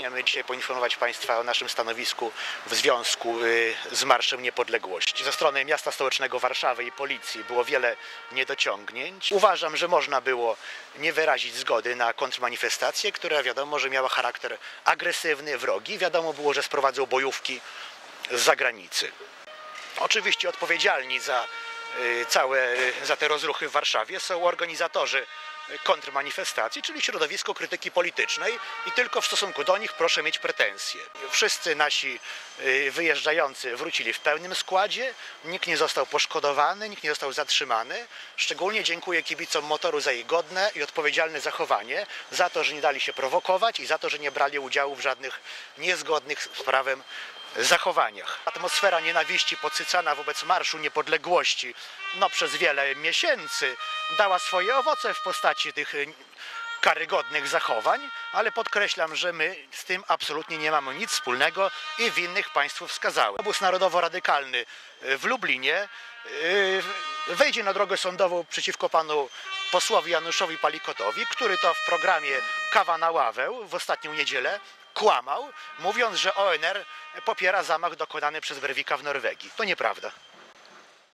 Pragniemy dzisiaj poinformować Państwa o naszym stanowisku w związku y, z Marszem Niepodległości. Ze strony miasta stołecznego Warszawy i policji było wiele niedociągnięć. Uważam, że można było nie wyrazić zgody na kontrmanifestację, która wiadomo, że miała charakter agresywny, wrogi. Wiadomo było, że sprowadzą bojówki z zagranicy. Oczywiście odpowiedzialni za y, całe, y, za te rozruchy w Warszawie są organizatorzy kontrmanifestacji, czyli środowisko krytyki politycznej i tylko w stosunku do nich proszę mieć pretensje. Wszyscy nasi y, wyjeżdżający wrócili w pełnym składzie, nikt nie został poszkodowany, nikt nie został zatrzymany. Szczególnie dziękuję kibicom motoru za ich godne i odpowiedzialne zachowanie, za to, że nie dali się prowokować i za to, że nie brali udziału w żadnych niezgodnych z prawem zachowaniach. Atmosfera nienawiści podsycana wobec Marszu Niepodległości no, przez wiele miesięcy dała swoje owoce w postaci tych y, karygodnych zachowań, ale podkreślam, że my z tym absolutnie nie mamy nic wspólnego i winnych państwu wskazałem. Obóz narodowo-radykalny y, w Lublinie y, wejdzie na drogę sądową przeciwko panu posłowi Januszowi Palikotowi, który to w programie Kawa na ławę w ostatnią niedzielę kłamał, mówiąc, że ONR popiera zamach dokonany przez Breivika w Norwegii. To nieprawda.